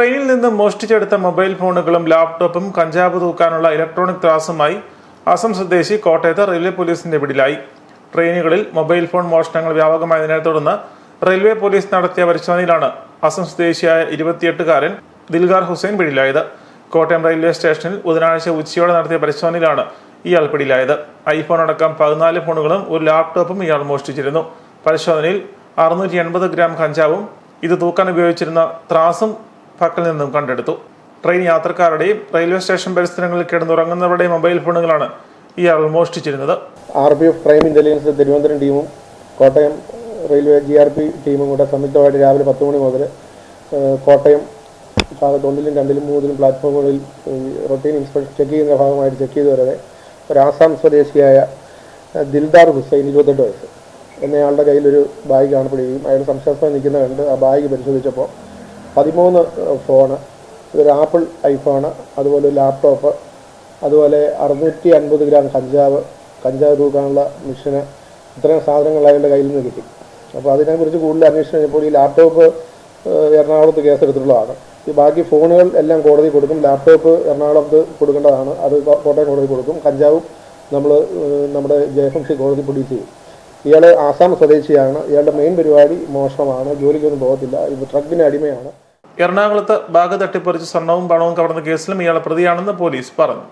ട്രെയിനിൽ നിന്ന് മോഷ്ടിച്ചെടുത്ത മൊബൈൽ ഫോണുകളും ലാപ്ടോപ്പും കഞ്ചാവ് തൂക്കാനുള്ള ഇലക്ട്രോണിക് ത്രാസുമായി അസം സ്വദേശി കോട്ടയത്ത് റെയിൽവേ പോലീസിന്റെ പിടിയിലായി. ട്രെയിനുകളിൽ മൊബൈൽ ഫോൺ മോഷണങ്ങൾ വ്യാപകമായതിനെ തുടർന്ന് റെയിൽവേ പോലീസ് നടത്തിയ പരിശോധനയിലാണ് അസം സ്വദേശിയായ ഇരുപത്തിയെട്ടുകാരൻ ദിൽഗാർ ഹുസൈൻ പിടിയിലായത്. കോട്ടയം റെയിൽവേ സ്റ്റേഷനിൽ ബുധനാഴ്ച ഉച്ചയോടെ നടത്തിയ പരിശോധനയിലാണ് ഇയാൾ പിടിയിലായത്. ഐഫോൺ അടക്കം പതിനാല് ഫോണുകളും ഒരു ലാപ്ടോപ്പും ഇയാൾ മോഷ്ടിച്ചിരുന്നു. പരിശോധനയിൽ അറുന്നൂറ്റി എൺപത് ഗ്രാം കഞ്ചാവും ഇത് തൂക്കാൻ ഉപയോഗിച്ചിരുന്ന ത്രാസും പക്കൽ നിന്നും കണ്ടെടുത്തു. ട്രെയിൻ യാത്രക്കാരുടെയും റെയിൽവേ സ്റ്റേഷൻ പരിസരങ്ങളിൽ കിടന്നുറങ്ങുന്നവരുടെയും മൊബൈൽ ഫോണുകളാണ് ഇയാൾ മോഷ്ടിച്ചിരുന്നത്. R P F crime intelligence Thiruvananthapuram ടീമും Kottayam railway G R P ടീമും കൂടെ സംയുക്തമായിട്ട് രാവിലെ പത്ത് മണി മുതൽ കോട്ടയം ഭാഗത്ത് ഒന്നിലും രണ്ടിലും മൂന്നിലും പ്ലാറ്റ്ഫോമുകളിൽ റൊട്ടീൻ ഇൻസ്പെക്ഷൻ ചെക്ക് ചെയ്യുന്ന ഭാഗമായിട്ട് ചെക്ക് ചെയ്ത് വരവെ. ഒരു ആസാം സ്വദേശിയായ ദിൽദാർ ഹുസൈൻ ഇരുപത്തെട്ട് വയസ്സ്. എന്നയാളുടെ കയ്യിലൊരു ബാഗ് കാണപ്പെടുകയും അയാൾ സംശയാസ്പദം നിൽക്കുന്ന കണ്ട് ആ ബാഗ് പരിശോധിച്ചപ്പോൾ പതിമൂന്ന് ഫോണ് ഇതൊരു ആപ്പിൾ ഐഫോണ് അതുപോലെ ലാപ്ടോപ്പ് അതുപോലെ അറുന്നൂറ്റി അൻപത് ഗ്രാം കഞ്ചാവ് കഞ്ചാവ് തൂക്കാനുള്ള മിഷന് ഇത്രയും സാധനങ്ങൾ അയാളുടെ കയ്യിൽ നിന്ന് കിട്ടി. അപ്പോൾ അതിനെക്കുറിച്ച് കൂടുതൽ അന്വേഷണം കഴിഞ്ഞപ്പോൾ ഈ ലാപ്ടോപ്പ് എറണാകുളത്ത് കേസെടുത്തിട്ടുള്ളതാണ്. ഈ ബാക്കി ഫോണുകൾ എല്ലാം കോടതി കൊടുക്കും ലാപ്ടോപ്പ് എറണാകുളത്ത് കൊടുക്കേണ്ടതാണ് അത് കോട്ടയം കോടതി കൊടുക്കും കഞ്ചാവും നമ്മൾ നമ്മുടെ ജയഫംസി കോടതി പ്രൊഡ്യൂസ് ചെയ്യും. ഇയാൾ ആസാം സ്വദേശിയാണ്. ഇയാളുടെ മെയിൻ പരിപാടി മോഷണമാണ്. ജോലിക്കൊന്നും പോകത്തില്ല. ഇത് ട്രക്കിന് അടിമയാണ്. എറണാകുളത്ത് ബാഗ് തട്ടിപ്പറിച്ച് സ്വർണവും പണവും കവർന്ന കേസിലും ഇയാൾ പ്രതിയാണെന്ന് പോലീസ് പറഞ്ഞു.